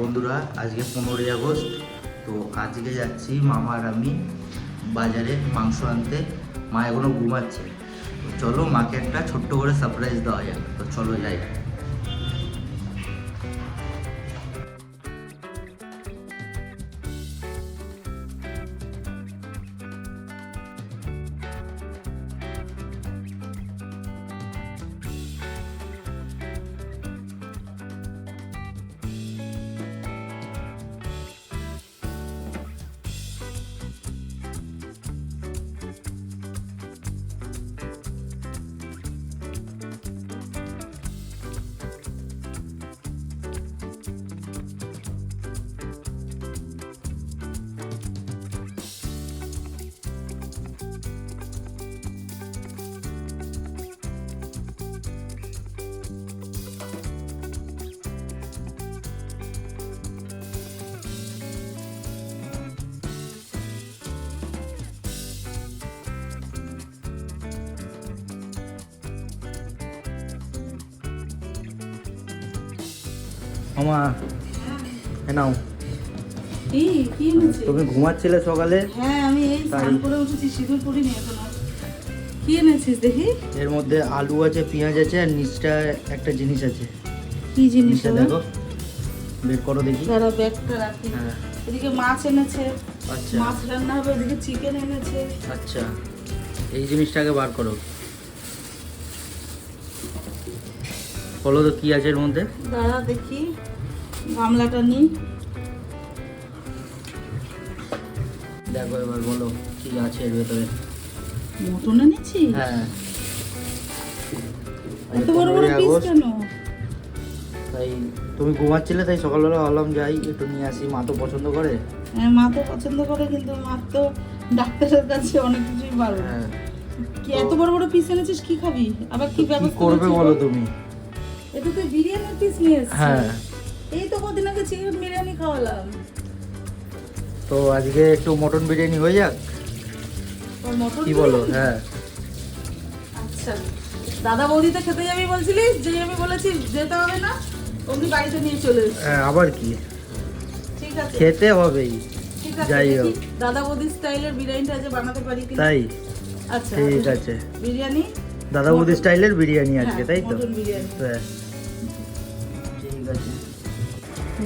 বন্ধুরা, আজকে পনেরোই আগস্ট, তো আজকে যাচ্ছি মামা আর আমি বাজারে মাংস আনতে। মা এখনও ঘুমাচ্ছে। চলো মাকে একটা ছোট্ট করে সারপ্রাইজ দেওয়া যাক। তো চলো যাই। এ নাও। তুমি ঘুমাচ্ছিলে সকালে? হ্যাঁ আমি এই স্নান করে উঠেছি সিঁদুর পরিনি এখনও। কি এনেছিস দেখি? এর মধ্যে আলু আছে পেঁয়াজ আছে আর নিচটা একটা জিনিস আছে। কি জিনিস দেখো বের করো দেখি। যারা ব্যাগটা রাখি। হ্যাঁ। এদিকে মাছ এনেছে। আচ্ছা। মাছ রান্না হবে ওদিকে চিকেন এনেছে। আচ্ছা। এই জিনিসটাকে বার করো। বলো তো কি আছে এর মধ্যে? দাঁড়া দেখি। গামলাটা নিই দেখো এবার বলো কি আছে এর ভেতরে? মটন এনেছি হ্যাঁ। এত বড় বড় পিস কেন? তাই তুমি ঘুমাচ্ছিলে তাই সকালবেলা ভাবলাম যাই একটু নিয়ে আসি। মা তো পছন্দ করে। হ্যাঁ মা তো পছন্দ করে কিন্তু মা তো ডাক্তারের কাছে অনেক কিছুই পারবে হ্যাঁ। কি এত বড় বড় পিস এনেছিস কি খাবি? আবার কি ব্যবস্থা করবে বলো তুমি? এটা তুই বিরিয়ানির পিস নিয়ে এসেছিস? হ্যাঁ। এই তো কদিন আগে চিকেন বিরিয়ানি খাওয়ালাম। তো আজকে একটু মটন বিরিয়ানি হয়ে যাক? কি বলো হ্যাঁ। আচ্ছা। দাদা বৌদিতে খেতে যাবি বলছিলিস যে আমি বলেছি যেতে হবে না অমনি বাড়িতে নিয়ে চলে হ্যাঁ, আবার কি? ঠিক আছে। খেতে হবেই যাই হোক। দাদা বৌদি স্টাইলের বিরিয়ানিটা যে বানাতে পারি কিনা। তাই? আচ্ছা ঠিক। আছে। বিরিয়ানি? দাদা বৌদি স্টাইলের বিরিয়ানি আজকে হ্যাঁ, তাই তো? হ্যাঁ।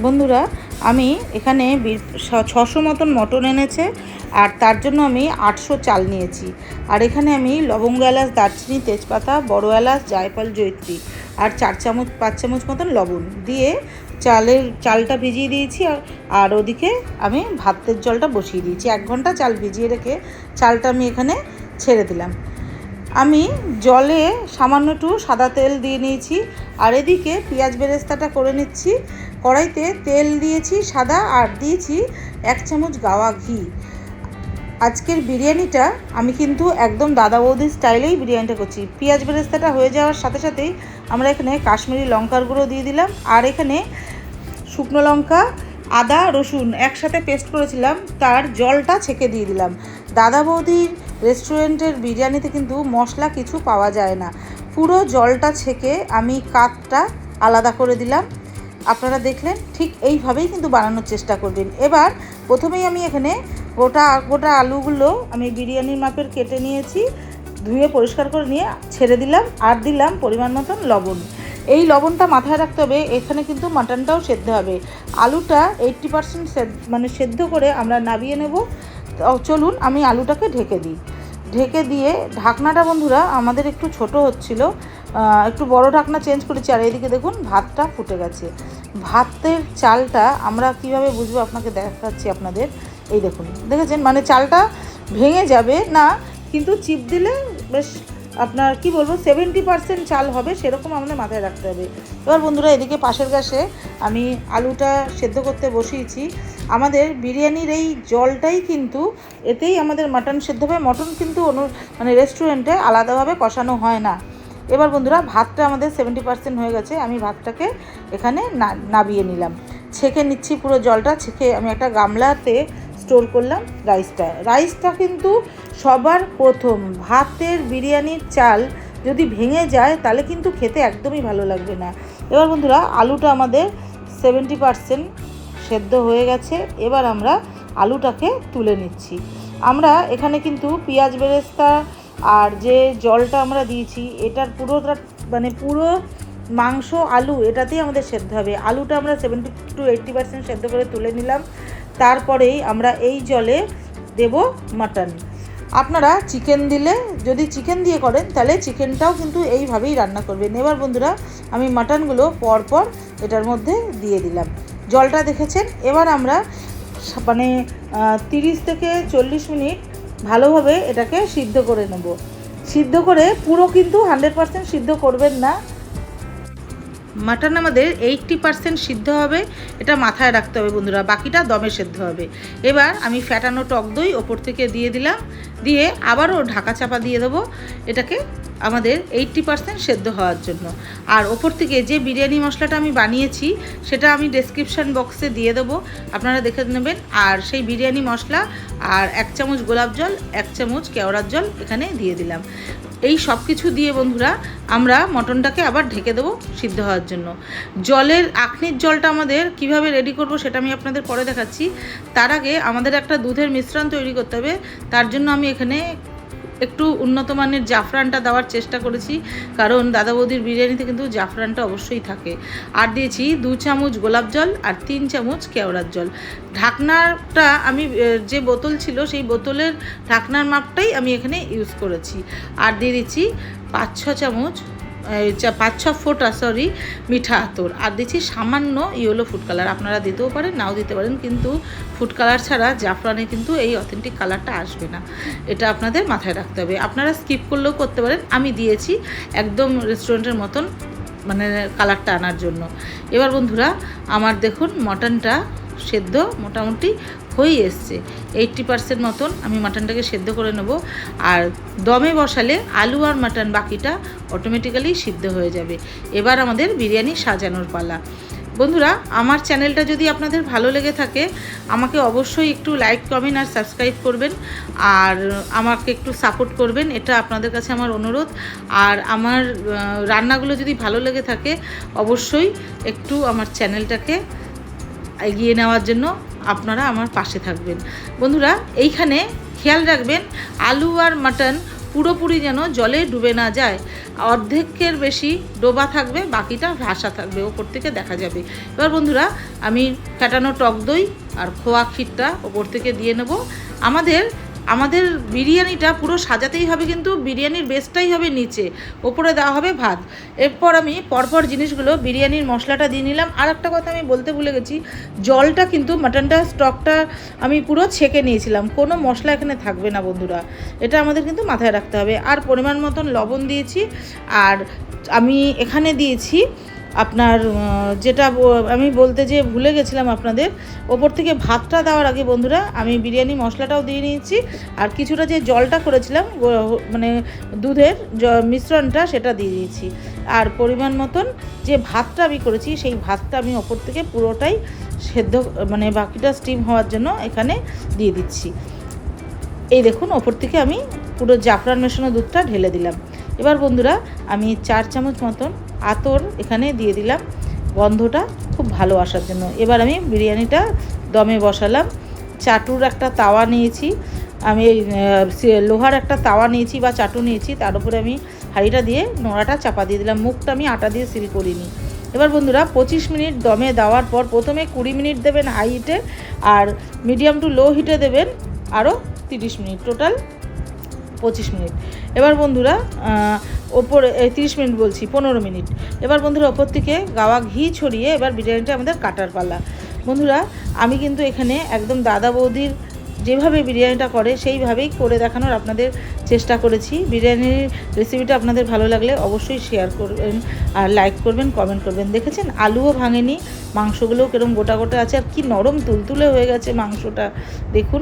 বন্ধুরা, আমি এখানে ছশো মতন মটন এনেছে, আর তার জন্য আমি আটশো চাল নিয়েছি। আর এখানে আমি লবঙ্গ এলাচ, দারচিনি, তেজপাতা, বড় এলাচ, জায়ফল জৈত্রী আর চার চামচ, পাঁচ চামচ মতন লবণ দিয়ে চালের চালটা ভিজিয়ে দিয়েছি, আর আর ওদিকে আমি ভাতের জলটা বসিয়ে দিয়েছি। এক ঘণ্টা চাল ভিজিয়ে রেখে চালটা আমি এখানে ছেড়ে দিলাম। আমি জলে সামান্য একটু সাদা তেল দিয়ে নিয়েছি, আর এদিকে পেঁয়াজ বেরেস্তাটা করে নিচ্ছি। কড়াইতে তেল দিয়েছি সাদা, আর দিয়েছি এক চামচ গাওয়া ঘি। আজকের বিরিয়ানিটা আমি কিন্তু একদম দাদা বৌদির স্টাইলেই বিরিয়ানিটা করছি। পেঁয়াজ বেরেস্তাটা হয়ে যাওয়ার সাথে সাথেই আমরা এখানে কাশ্মীরি লঙ্কার গুঁড়ো দিয়ে দিলাম, আর এখানে শুকনো লঙ্কা, আদা, রসুন একসাথে পেস্ট করেছিলাম, তার জলটা ছেঁকে দিয়ে দিলাম। দাদা বৌদির রেস্টুরেন্টের বিরিয়ানিতে কিন্তু মশলা কিছু পাওয়া যায় না। পুরো জলটা ছেঁকে আমি কাকটা আলাদা করে দিলাম। আপনারা দেখলেন ঠিক এইভাবেই কিন্তু বানানোর চেষ্টা করবেন। এবার প্রথমেই আমি এখানে গোটা গোটা আলুগুলো আমি বিরিয়ানির মাপের কেটে নিয়েছি, ধুয়ে পরিষ্কার করে নিয়ে ছেড়ে দিলাম আর দিলাম পরিমাণ মতন লবণ। এই লবণটা মাথায় রাখতে হবে, এখানে কিন্তু মাটনটাও সেদ্ধ হবে। আলুটা এইট্টি পার্সেন্ট মানে সেদ্ধ করে আমরা নাবিয়ে নেব। চলুন আমি আলুটাকে ঢেকে দিই। ঢেকে দিয়ে ঢাকনাটা বন্ধুরা আমাদের একটু ছোট হচ্ছিল একটু বড় ঢাকনা চেঞ্জ করেছি, আর এইদিকে দেখুন ভাতটা ফুটে গেছে। ভাতের চালটা আমরা কীভাবে বুঝব আপনাকে দেখাচ্ছি আপনাদের? এই দেখুন, দেখেছেন? মানে চালটা ভেঙে যাবে না, কিন্তু চিপ দিলে বেশ আপনার, কি বলব সেভেন্টি পার্সেন্ট চাল হবে, সেরকম আমাদের মাথায় রাখতে হবে। এবার বন্ধুরা, এদিকে পাশের গ্যাসে আমি আলুটা সেদ্ধ করতে বসিয়েছি। আমাদের বিরিয়ানির এই জলটাই কিন্তু এতেই আমাদের মাটন সেদ্ধ হবে। মটন কিন্তু অনু মানে রেস্টুরেন্টে আলাদাভাবে কষানো হয় না। এবার বন্ধুরা, ভাতটা আমাদের সেভেন্টি পার্সেন্ট হয়ে গেছে। আমি ভাতটাকে এখানে নাবিয়ে নিলাম। ছেঁকে নিচ্ছি পুরো জলটা। ছেঁকে আমি একটা গামলাতে স্টোর করলাম রাইসটা। রাইসটা কিন্তু সবার প্রথম। ভাতের বিরিয়ানির চাল যদি ভেঙে যায়, তাহলে কিন্তু খেতে একদমই ভালো লাগবে না। এবার বন্ধুরা, আলুটা আমাদের সেভেন্টি পার্সেন্ট সেদ্ধ হয়ে গেছে। এবার আমরা আলুটাকে তুলে নিচ্ছি। আমরা এখানে কিন্তু পেঁয়াজ বেরেস্তা আর যে জলটা আমরা দিয়েছি, এটার পুরোটা মানে পুরো মাংস, আলু, এটাতেই আমাদের সেদ্ধ হবে। আলুটা আমরা সেভেন্টি টু এইট্টি পার্সেন্ট সেদ্ধ করে তুলে নিলাম। তারপরেই আমরা এই জলে দেব মাটন। আপনারা চিকেন দিলে, যদি চিকেন দিয়ে করেন, তাহলে চিকেনটাও কিন্তু এইভাবেই রান্না করবেন। এবার বন্ধুরা, আমি মাটনগুলো পরপর এটার মধ্যে দিয়ে দিলাম। জলটা দেখেছেন? এবার আমরা মানে তিরিশ থেকে চল্লিশ মিনিট ভালোভাবে এটাকে সিদ্ধ করে নেব। সিদ্ধ করে পুরো কিন্তু হান্ড্রেড পার্সেন্ট সিদ্ধ করবেন না। মাটন আমাদের এইটটি পার্সেন্ট সিদ্ধ হবে, এটা মাথায় রাখতে হবে বন্ধুরা, বাকিটা দমে সেদ্ধ হবে। এবার আমি ফ্যাটানো টক দই ওপর থেকে দিয়ে দিলাম, দিয়ে আবারও ঢাকা চাপা দিয়ে দেবো, এটাকে আমাদের এইটটি পার্সেন্ট সেদ্ধ হওয়ার জন্য। আর ওপর থেকে যে বিরিয়ানি মশলাটা আমি বানিয়েছি, সেটা আমি ডেসক্রিপশান বক্সে দিয়ে দেবো, আপনারা দেখে নেবেন। আর সেই বিরিয়ানি মশলা আর এক চামচ গোলাপ জল, এক চামচ কেওড়ার জল এখানে দিয়ে দিলাম। এই সব কিছু দিয়ে বন্ধুরা আমরা মটনটাকে আবার ঢেকে দেবো সিদ্ধ হওয়ার জন্য। জলের আখনির জলটা আমাদের কীভাবে রেডি করব সেটা আমি আপনাদের পরে দেখাচ্ছি। তার আগে আমাদের একটা দুধের মিশ্রণ তৈরি করতে হবে। তার জন্য আমি এখানে একটু উন্নত মানের জাফরানটা দেওয়ার চেষ্টা করেছি, কারণ দাদা বৌদির বিরিয়ানিতে কিন্তু জাফরানটা অবশ্যই থাকে। আর দিয়েছি দু চামচ গোলাপ জল আর তিন চামচ কেওড়ার জল। ঢাকনাটা আমি যে বোতল ছিল সেই বোতলের ঢাকনার মাপটাই আমি এখানে ইউজ করেছি। আর দিয়ে দিচ্ছি পাঁচ ছ চামচ পাঁচ, ছ ফোঁটা সরি মিঠা আতর। আর দিচ্ছি সামান্য ইয়েলো ফুড কালার আপনারা দিতেও পারেন, নাও দিতে পারেন, কিন্তু ফুড কালার ছাড়া জাফরানে কিন্তু এই অথেন্টিক কালারটা আসবে না। এটা আপনাদের মাথায় রাখতে হবে। আপনারা স্কিপ করলেও করতে পারেন। আমি দিয়েছি একদম রেস্টুরেন্টের মতন মানে কালারটা আনার জন্য। এবার বন্ধুরা, আমার দেখুন মটনটা সেদ্ধ মোটামুটি হয়ে এসছে। এইট্টি পার্সেন্ট মতন আমি মাটনটাকে সেদ্ধ করে নেব। আর দমে বসালে আলু আর মাটন বাকিটা অটোমেটিক্যালি সিদ্ধ হয়ে যাবে। এবার আমাদের বিরিয়ানি সাজানোর পালা। বন্ধুরা, আমার চ্যানেলটা যদি আপনাদের ভালো লেগে থাকে, আমাকে অবশ্যই একটু লাইক কমেন্ট আর সাবস্ক্রাইব করবেন। আর আমাকে একটু সাপোর্ট করবেন, এটা আপনাদের কাছে আমার অনুরোধ। আর আমার রান্নাগুলো যদি ভালো লেগে থাকে, অবশ্যই একটু আমার চ্যানেলটাকে এগিয়ে নেওয়ার জন্য আপনারা আমার পাশে থাকবেন। বন্ধুরা, এইখানে খেয়াল রাখবেন, আলু আর মাটন পুরোপুরি যেন জলে ডুবে না যায়। অর্ধেকের বেশি ডোবা থাকবে, বাকিটা ভাসা থাকবে, ওপর থেকে দেখা যাবে। এবার বন্ধুরা, আমি ফ্যাটানো টক দই আর খোয়া ক্ষীরটা ওপর থেকে দিয়ে নেব। আমাদের আমাদের বিরিয়ানিটা পুরো সাজাতেই হবে কিন্তু বিরিয়ানির বেসটাই হবে নিচে। ওপরে দেওয়া হবে ভাত। এরপর আমি পরপর জিনিসগুলো বিরিয়ানির মশলাটা দিয়ে নিলাম। আর একটা কথা আমি বলতে ভুলে গেছি, জলটা কিন্তু মাটনটা স্টকটা আমি পুরো ছেঁকে নিয়েছিলাম। কোনো মশলা এখানে থাকবে না বন্ধুরা। এটা আমাদের কিন্তু মাথায় রাখতে হবে। আর পরিমাণ মতন লবণ দিয়েছি। আর আমি এখানে দিয়েছি আপনার যেটা আমি বলতে যে ভুলে গেছিলাম আপনাদের, ওপর থেকে ভাতটা দেওয়ার আগে বন্ধুরা আমি বিরিয়ানি মশলাটাও দিয়ে নিয়েছি, আর কিছুটা যে জলটা করেছিলাম মানে দুধের মিশ্রণটা সেটা দিয়ে দিয়েছি। আর পরিমাণ মতন যে ভাতটা আমি করেছি, সেই ভাতটা আমি ওপর থেকে পুরোটাই সেদ্ধ মানে বাকিটা স্টিম হওয়ার জন্য এখানে দিয়ে দিচ্ছি। এই দেখুন, ওপর থেকে আমি পুরো জাফরান মেশানো দুধটা ঢেলে দিলাম। এবার বন্ধুরা, আমি চার চামচ মতন আতর এখানে দিয়ে দিলাম। গন্ধটা খুব ভালো আসার জন্য। এবার আমি বিরিয়ানিটা দমে বসালাম। চাটুর একটা তাওয়া নিয়েছি। আমি লোহার একটা তাওয়া নিয়েছি বা চাটু নিয়েছি, তার উপরে আমি হাঁড়িটা দিয়ে নোড়াটা চাপা দিয়ে দিলাম। মুখটা আমি আটা দিয়ে সিল করিনি। এবার বন্ধুরা, পঁচিশ মিনিট দমে দেওয়ার পর প্রথমে কুড়ি মিনিট দেবেন হাই হিটে আর মিডিয়াম টু লো হিটে দেবেন আরও তিরিশ মিনিট। টোটাল পঁচিশ মিনিট। এবার বন্ধুরা ওপরে তিরিশ মিনিট বলছি, পনেরো মিনিট। এবার বন্ধুরা, ওপর থেকে গাওয়া ঘি ছড়িয়ে এবার বিরিয়ানিটা আমাদের কাটার পালা। বন্ধুরা, আমি কিন্তু এখানে একদম দাদা বৌদির যেভাবে বিরিয়ানিটা করে, সেইভাবেই করে দেখানোর আপনাদের চেষ্টা করেছি। বিরিয়ানির রেসিপিটা আপনাদের ভালো লাগলে অবশ্যই শেয়ার করবেন আর লাইক করবেন কমেন্ট করবেন। দেখেছেন? আলুও ভাঙেনি, মাংসগুলোও কিরম গোটা গোটা আছে, আর কি নরম তুলতুলে হয়ে গেছে মাংসটা। দেখুন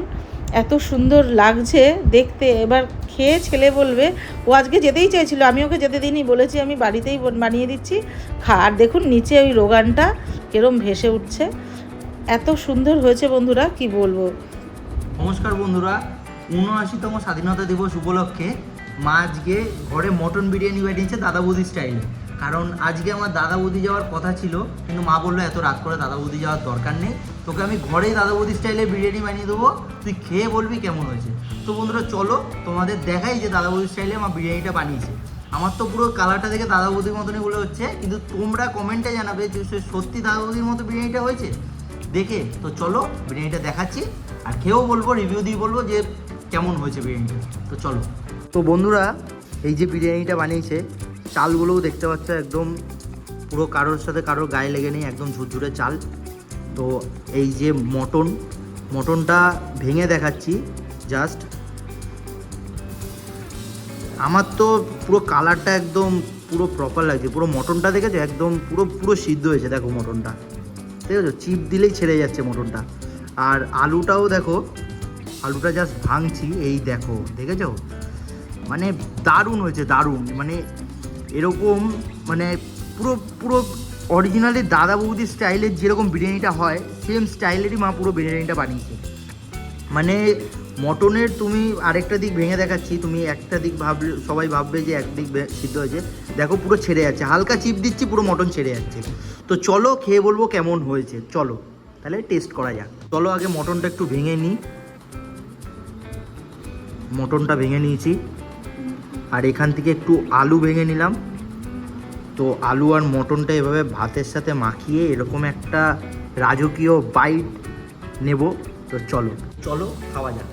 এত সুন্দর লাগছে দেখতে। এবার খেয়ে ছেলে বলবে, ও আজকে যেতেই চাইছিল আমি ওকে যেতে দিইনি, বলেছি আমি বাড়িতেই বানিয়ে দিচ্ছি, খা আর দেখুন নিচে ওই রোগানটা কিরম ভেসে উঠছে। এত সুন্দর হয়েছে বন্ধুরা, কি বলব। নমস্কার বন্ধুরা, উনআশিতম স্বাধীনতা দিবস উপলক্ষে মা আজকে ঘরে মটন বিরিয়ানি বানিয়েছে দাদা বৌদি স্টাইলে। কারণ আজকে আমার দাদা বৌদি যাওয়ার কথা ছিল, কিন্তু মা বলল, এত রাত করে দাদা বৌদি যাওয়ার দরকার নেই। তোকে আমি ঘরেই দাদা বৌদি স্টাইলে বিরিয়ানি বানিয়ে দেবো। তুই খেয়ে বলবি কেমন হয়েছে? তো বন্ধুরা, চলো, তোমাদের দেখাই যে দাদা বৌদি স্টাইলে আমার বিরিয়ানিটা বানিয়েছে। আমার তো পুরো কালারটা দেখে দাদা বৌদির মতনই বলে হচ্ছে, কিন্তু তোমরা কমেন্টে জানাবে যে সে সত্যি দাদা বৌদির মতো বিরিয়ানিটা হয়েছে? দেখে, তো চলো, বিরিয়ানিটা দেখাচ্ছি। আর খেয়েও বলব রিভিউ দিয়ে বলব যে কেমন হয়েছে বিরিয়ানিটা। তো চলো। তো বন্ধুরা, এই যে বিরিয়ানিটা বানিয়েছে চালগুলোও দেখতে পাচ্ছ, একদম পুরো কারোর সাথে কারোর গায়ে লেগে নেই, একদম ঝুরঝুরে চাল। তো এই যে মটন, মটনটা ভেঙে দেখাচ্ছি জাস্ট আমার তো পুরো কালারটা একদম পুরো প্রপার লাগছে, পুরো মটনটা দেখেছ? একদম পুরো পুরো সিদ্ধ হয়েছে, দেখো মটনটা। ঠিক আছে? চিপ দিলেই ছেড়ে যাচ্ছে মটনটা। আর আলুটাও দেখো, আলুটা জাস্ট ভাঙছি, এই দেখো, দেখেছ? মানে দারুণ হয়েছে, দারুণ। মানে এরকম মানে পুরো পুরো অরিজিনালি দাদা বৌদি স্টাইলের যেরকম বিরিয়ানিটা হয় সেম স্টাইলেরই মা পুরো বিরিয়ানিটা বানিয়েছে। মানে মটনের তুমি আরেকটা দিক ভেঙে দেখাচ্ছি, তুমি একটা দিক ভাবলে, সবাই ভাববে যে একদিক সিদ্ধ হয়েছে। দেখো পুরো ছেড়ে যাচ্ছে, হালকা চিপ দিচ্ছি, পুরো মটন ছেড়ে যাচ্ছে। তো চলো খেয়ে বলব কেমন হয়েছে, চলো। তাহলে টেস্ট করা যাক। চলো আগে মটনটা একটু ভেঙে নিই। মটনটা ভেঙে নিয়েছি। আর এখান থেকে একটু আলু ভেঙে নিলাম। তো আলু আর মটনটা এভাবে ভাতের সাথে মাখিয়ে এরকম একটা রাজকীয় বাইট নেব। তো চলো চলো খাওয়া যাক।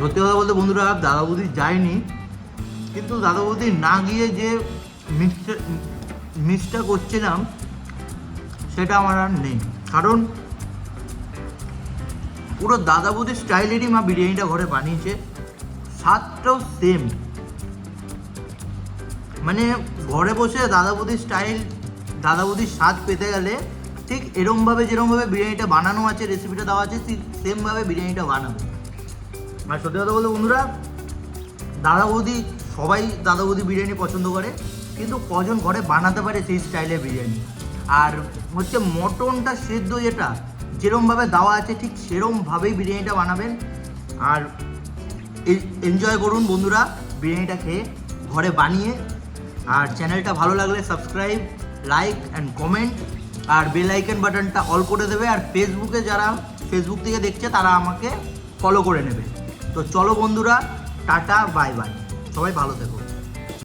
সত্যি কথা বলতে বন্ধুরা দাদা বৌদি যায়নি। কিন্তু দাদা বৌদি না গিয়ে যে মিসটা মিসটা করছিলাম, সেটা আমার আর নেই। কারণ পুরো দাদা বৌদির স্টাইলেরই মা বিরিয়ানিটা ঘরে বানিয়েছে। স্বাদটাও সেম মানে ঘরে বসে দাদা বৌদির স্টাইল দাদা বৌদির স্বাদ পেতে গেলে ঠিক এরমভাবে যেরমভাবে বিরিয়ানিটা বানানো আছে রেসিপিটা দেওয়া আছে, ঠিক সেমভাবে বিরিয়ানিটা বানাবে। আর সত্যি কথা বলতে বন্ধুরা দাদা বৌদি সবাই দাদা বৌদি বিরিয়ানি পছন্দ করে, কিন্তু কজন ঘরে বানাতে পারে সেই স্টাইলের বিরিয়ানি? আর হচ্ছে মটনটা সেদ্ধ যেটা যেরমভাবে দেওয়া আছে, ঠিক সেরমভাবেই বিরিয়ানিটা বানাবেন। আর এনজয় করুন বন্ধুরা বিরিয়ানিটা খেয়ে, ঘরে বানিয়ে। আর চ্যানেলটা ভালো লাগলে সাবস্ক্রাইব লাইক অ্যান্ড কমেন্ট আর বেল আইকন বাটনটা অল করে দেবে। আর ফেসবুকে যারা ফেসবুক থেকে দেখছে, তারা আমাকে ফলো করে নেবে। তো চলো বন্ধুরা, টাটা বাই বাই সবাই ভালো থেকো।